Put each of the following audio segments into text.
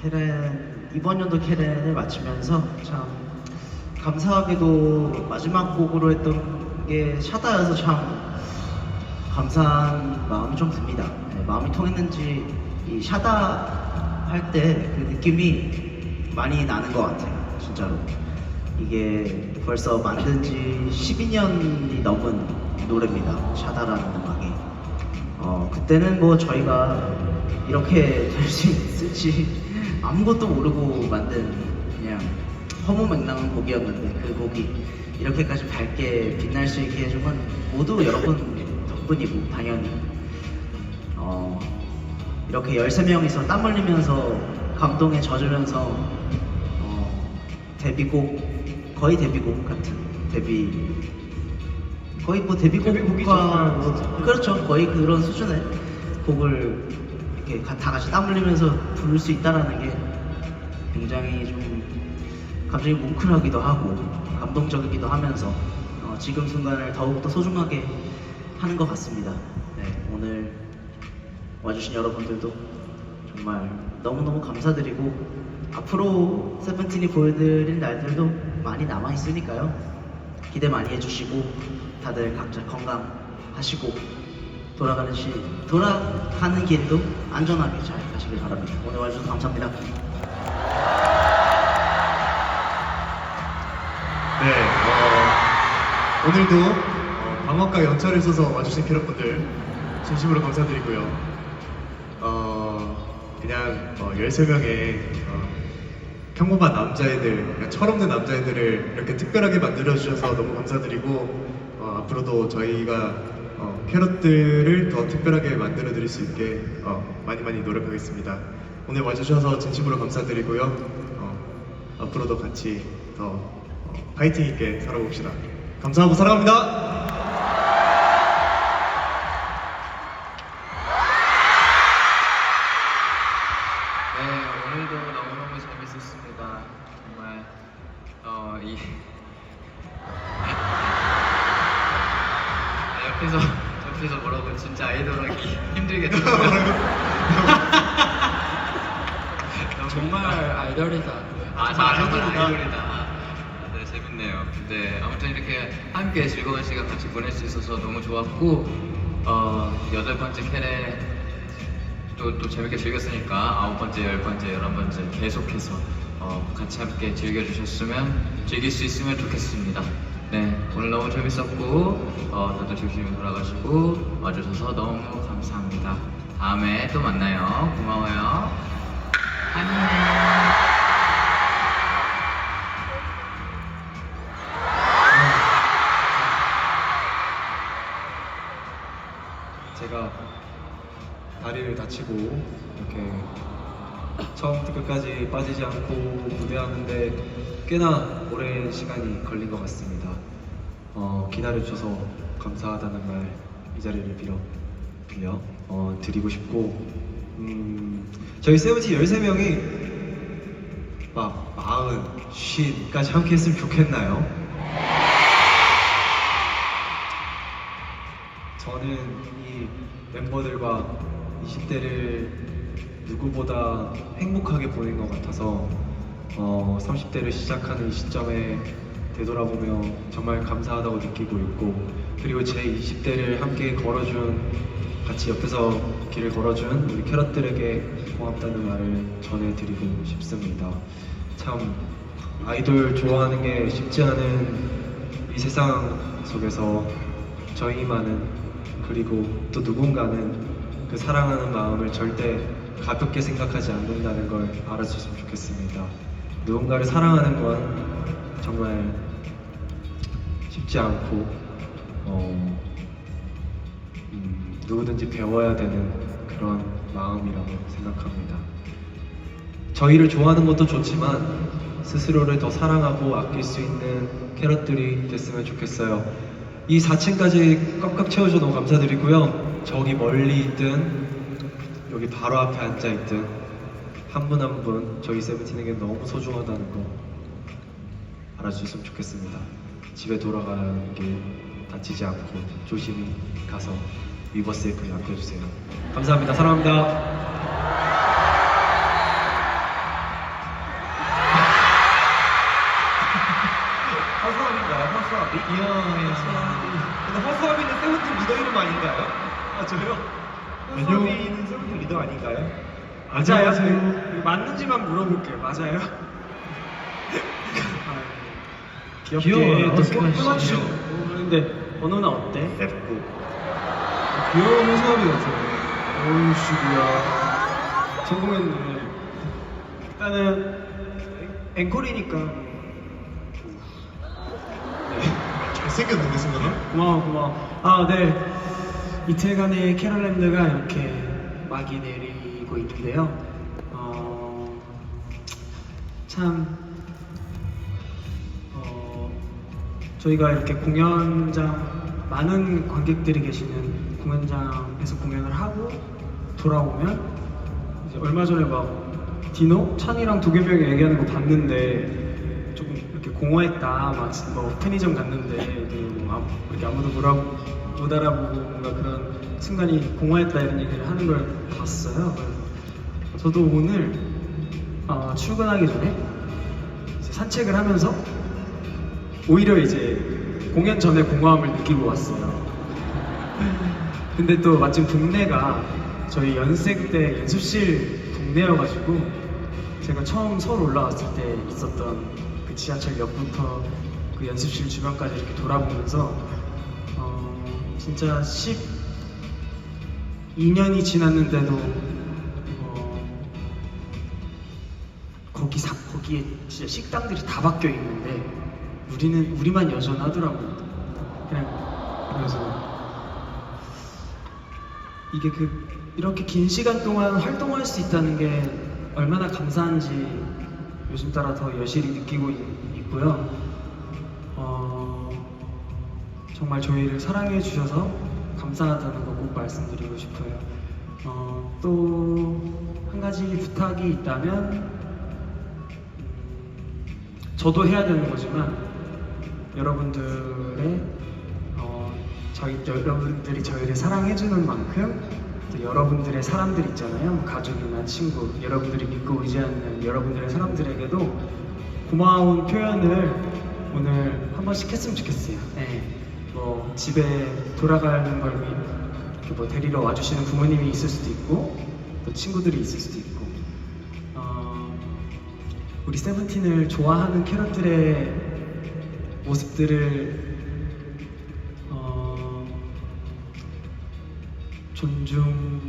캐렌 이번 연도 캐렌을 마치면서 참 감사하게도 마지막 곡으로 했던 게 샤다여서 참 감사한 마음이 좀 듭니다. 네, 마음이 통했는지 이 샤다 할 때 그 느낌이 많이 나는 것 같아요. 진짜로 이게 벌써 만든 지 12년이 넘은 노래입니다. 샤다라는 음악이. 어, 그때는 뭐 저희가 이렇게 될 수 있을지 아무것도 모르고 만든 그냥 허무맹랑한 곡이었는데 그 곡이 이렇게까지 밝게 빛날 수 있게 해준 건 모두 여러분 덕분이고 당연히. 어, 이렇게 13명이서 땀 흘리면서 감동에 젖으면서 어, 데뷔곡 거의 데뷔곡 같은 데뷔 거의 뭐 데뷔곡과 뭐, 그렇죠. 거의 그런 수준의 곡을 이렇게 가- 다 같이 땀 흘리면서 부를 수 있다라는 게 굉장히 좀 감정이 뭉클하기도 하고 감동적이기도 하면서 어, 지금 순간을 더욱더 소중하게 하는 것 같습니다. 네, 오늘 와주신 여러분들도 정말 너무너무 감사드리고 앞으로 세븐틴이 보여드릴 날들도 많이 남아 있으니까요. 기대 많이 해주시고 다들 각자 건강하시고 돌아가는 시 돌아가는 길도 안전하게 잘 가시길 바랍니다. 오늘 와주셔서 감사합니다. 네, 어, 오늘도 어, 방학과 연차를 써서 와주신 캐럿분들 진심으로 감사드리고요. 어, 그냥 어, 13명의 어, 평범한 남자애들, 그냥 철없는 남자애들을 이렇게 특별하게 만들어주셔서 너무 감사드리고 어, 앞으로도 저희가 어, 캐럿들을 더 특별하게 만들어 드릴 수 있게 어, 많이 많이 노력하겠습니다. 오늘 와주셔서 진심으로 감사드리고요. 어, 앞으로도 같이 더 어, 파이팅 있게 살아봅시다. 감사하고 사랑합니다. 네, 오늘도 너무너무 재밌었습니다. 정말, 어, 이. 아, 옆에서, 옆에서 뭐라고 진짜 아이돌하기 힘들겠더라고요. 정말 아이돌이다. 아, 정말 아이돌이다. 네, 재밌네요. 근데 아무튼 이렇게 함께 즐거운 시간 같이 보낼 수 있어서 너무 좋았고, 어, 여덟 번째 캐레 또, 또 재밌게 즐겼으니까 아홉 번째, 열 번째, 열한 번째 계속해서 어, 같이 함께 즐겨주셨으면, 즐길 수 있으면 좋겠습니다. 네, 오늘 너무 재밌었고, 어, 다들 조심히 돌아가시고, 와주셔서 너무 감사합니다. 다음에 또 만나요. 고마워요. 안녕. 제가 다리를 다치고 이렇게 처음부터 끝까지 빠지지 않고 무대하는데 꽤나 오랜 시간이 걸린 것 같습니다. 어, 기다려주셔서 감사하다는 말 이 자리를 빌어 빌려 어, 드리고 싶고 음, 저희 세븐틴 13명이 막 마흔, 쉰까지 함께 했으면 좋겠나요? 저는 이 멤버들과 20대를 누구보다 행복하게 보낸 것 같아서 어, 30대를 시작하는 이 시점에 되돌아보며 정말 감사하다고 느끼고 있고 그리고 제 20대를 함께 걸어준 같이 옆에서 길을 걸어준 우리 캐럿들에게 고맙다는 말을 전해드리고 싶습니다. 참 아이돌 좋아하는 게 쉽지 않은 이 세상 속에서 저희만은 그리고 또 누군가는 그 사랑하는 마음을 절대 가볍게 생각하지 않는다는 걸 알아주셨으면 좋겠습니다. 누군가를 사랑하는 건 정말 쉽지 않고 어, 음, 누구든지 배워야 되는 그런 마음이라고 생각합니다. 저희를 좋아하는 것도 좋지만 스스로를 더 사랑하고 아낄 수 있는 캐럿들이 됐으면 좋겠어요. 이 4층까지 꽉꽉 채워줘 너무 감사드리고요. 저기 멀리 있든 여기 바로 앞에 앉아 있든 한 분 한 분 저희 세븐틴에게 너무 소중하다는 거 알아 주셨으면 좋겠습니다. 집에 돌아가는 게 다치지 않고 조심히 가서 위버스에 그 남겨주세요. 감사합니다. 사랑합니다. 허수아비인가요? 허수아비? 이야, 예. 근데 허수아비는 세븐틴 리더 이름 아닌가요? 아, 저요? 안녕하세요. 맞는지만 물어볼게요. 맞아요? 아, 귀엽게 귀여워요. 또 어색하시죠? 끊어주시고 근데 번호는 어때? F9 귀여운 같아요. 어우 슈구야. 성공했네. 일단은 앵콜이니까. 잘생겼는데 순간은? 고마워 고마워. 아 네. 이틀간의 캐럴 랜드가 이렇게 막이 내리고 있는데요. 어, 참 어, 저희가 이렇게 공연장 많은 관객들이 계시는 공연장에서 공연을 하고 돌아오면 이제 얼마 전에 막 디노 찬이랑 도겸이 얘기하는 거 봤는데 조금 이렇게 공허했다 막 뭐 편의점 갔는데 뭐 아무- 이렇게 아무도 뭐라 못 알아보고 뭔가 그런 순간이 공허했다 이런 얘기를 하는 걸 봤어요. 저도 오늘 어, 출근하기 전에 산책을 하면서 오히려 이제 공연 전에 공허함을 느끼고 왔어요. 근데 또 마침 동네가 저희 연생 때 연습실 동네여가지고 제가 처음 서울 올라왔을 때 있었던 그 지하철 역부터 그 연습실 주변까지 이렇게 돌아보면서 어, 진짜 12년이 지났는데도 어, 거기 사, 거기에 진짜 식당들이 다 바뀌어 있는데 우리는 우리만 여전하더라고요. 그냥 그래서 이게 그 이렇게 긴 시간 동안 활동할 수 있다는 게 얼마나 감사한지 요즘 따라 더 여실히 느끼고 있, 고요 어, 정말 저희를 사랑해 주셔서 감사하다는 거 꼭 말씀드리고 싶어요. 어, 또한 가지 부탁이 있다면 음, 저도 해야 되는 거지만 여러분들의 어, 저희 여러분들이 저희를 사랑해 주는 만큼 또 여러분들의 사람들 있잖아요 뭐 가족이나 친구 여러분들이 믿고 의지하는 여러분들의 사람들에게도 고마운 표현을 오늘 한 번씩 했으면 좋겠어요. 네. 뭐 집에 돌아가는 걸 위- 이렇게 뭐 데리러 와주시는 부모님이 있을 수도 있고 또 친구들이 있을 수도 있고 어, 우리 세븐틴을 좋아하는 캐럿들의 모습들을 어, 존중받으려는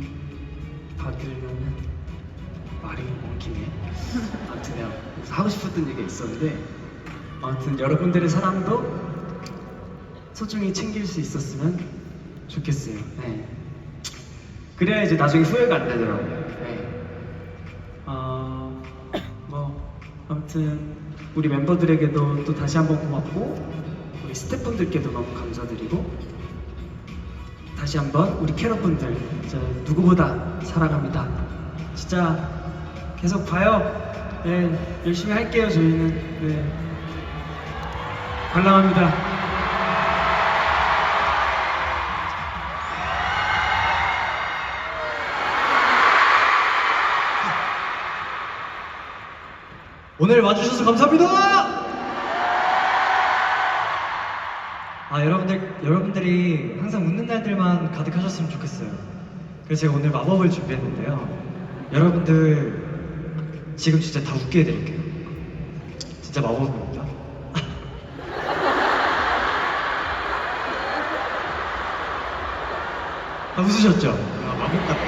말이 엉키네. 아무튼 하고 싶었던 얘기가 있었는데 아무튼 여러분들의 사랑도 소중히 챙길 수 있었으면 좋겠어요. 네. 그래야 이제 나중에 후회가 안 되더라고요. 네. 어, 뭐 아무튼 우리 멤버들에게도 또 다시 한번 고맙고 우리 스태프분들께도 너무 감사드리고 다시 한번 우리 캐럿분들 진짜 누구보다 사랑합니다. 진짜 계속 봐요. 네, 열심히 할게요 저희는. 네. 관람합니다. 오늘 와주셔서 감사합니다. 아 여러분들 여러분들이 항상 웃는 날들만 가득하셨으면 좋겠어요. 그래서 제가 오늘 마법을 준비했는데요. 여러분들 지금 진짜 다 웃게 해드릴게요. 진짜 마법입니다. 아, 웃으셨죠? 아 마법 같다.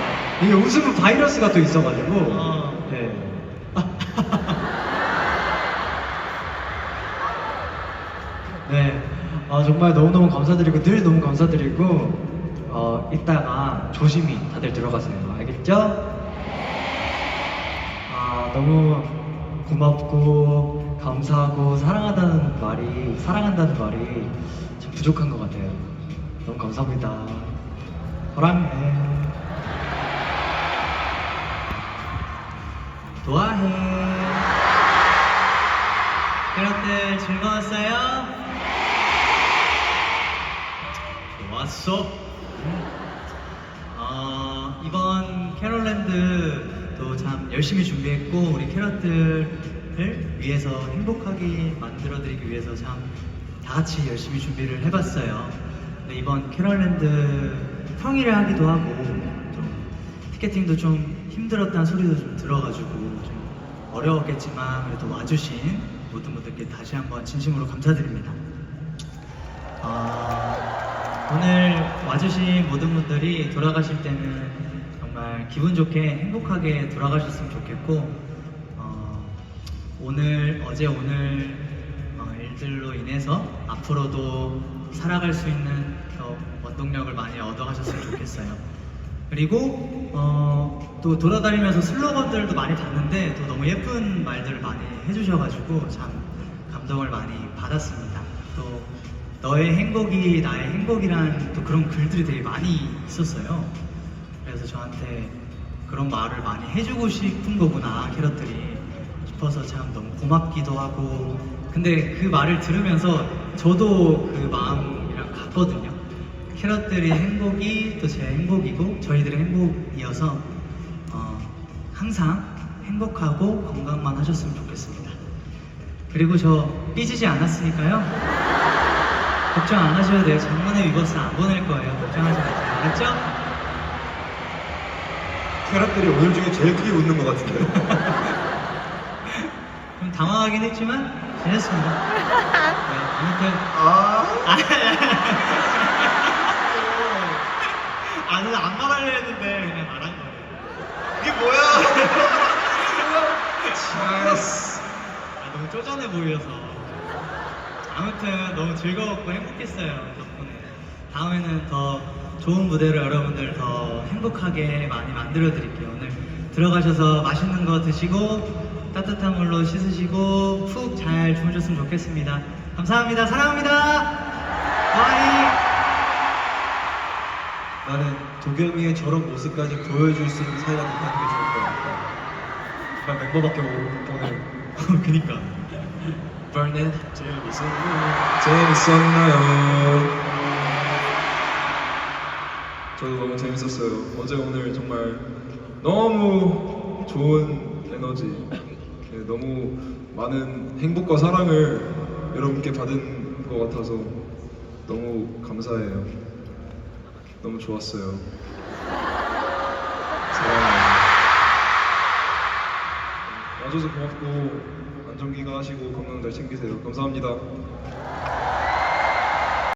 이게 웃음은 바이러스가 또 있어가지고. 네. 네. 아, 정말 너무너무 감사드리고, 늘 너무 감사드리고, 어, 이따가 조심히 다들 들어가세요. 알겠죠? 아, 너무 고맙고, 감사하고, 사랑하다는 말이, 사랑한다는 말이 참 부족한 것 같아요. 너무 감사합니다. 사랑해. 좋아해. 여러분들 즐거웠어요? 좋았어. 어, 이번 캐롤랜드도 참 열심히 준비했고 우리 캐럿들을 위해서 행복하게 만들어드리기 위해서 참 다 같이 열심히 준비를 해봤어요. 근데 이번 캐롤랜드 평일에 하기도 하고 좀 티켓팅도 좀 힘들었다는 소리도 좀 들어가지고 좀 어려웠겠지만 그래도 와주신 모든 분들께 다시 한번 진심으로 감사드립니다. 아, 오늘 와주신 모든 분들이 돌아가실 때는 정말 기분 좋게 행복하게 돌아가셨으면 좋겠고 어, 오늘 어제 오늘 어, 일들로 인해서 앞으로도 살아갈 수 있는 더 원동력을 많이 얻어가셨으면 좋겠어요. 그리고 어, 또 돌아다니면서 슬로건들도 많이 봤는데 또 너무 예쁜 말들을 많이 해주셔가지고 참 감동을 많이 받았습니다. 또 너의 행복이 나의 행복이란 또 그런 글들이 되게 많이 있었어요. 그래서 저한테 그런 말을 많이 해주고 싶은 거구나 캐럿들이 싶어서 참 너무 고맙기도 하고 근데 그 말을 들으면서 저도 그 마음이랑 같거든요. 캐럿들이 행복이 또 제 행복이고 저희들의 행복이어서 어, 항상 행복하고 건강만 하셨으면 좋겠습니다. 그리고 저 삐지지 않았으니까요. 걱정 안 하셔도 돼요. 장문의 위버스 안 보낼 거예요. 걱정하지 마세요. 알았죠? 캐럿들이 오늘 중에 제일 크게 웃는 것 같은데. 좀 당황하긴 했지만 잘했습니다. 네, 아무튼 아. 아니 안 말하려 했는데 그냥 말한 거예요. 이게 뭐야? 아, 너무 쪼잔해 보여서. 아무튼 너무 즐거웠고 행복했어요 덕분에. 다음에는 더 좋은 무대를 여러분들 더 행복하게 많이 만들어 드릴게요. 오늘 들어가셔서 맛있는 거 드시고 따뜻한 물로 씻으시고 푹 잘 주무셨으면 좋겠습니다. 감사합니다. 사랑합니다. 바이. 나는 도겸이의 저런 모습까지 보여줄 수 있는 사이가 된다는 게 좋을 것 같다. 난 멤버밖에 못 보는. 그니까. 버는 재밌었나요? 저도 너무 재밌었어요. 어제 오늘 정말 너무 좋은 에너지, 네, 너무 많은 행복과 사랑을 여러분께 받은 것 같아서 너무 감사해요. 너무 좋았어요. 사랑 와줘서 고맙고 안정기가 하시고 건강 잘 챙기세요. 감사합니다.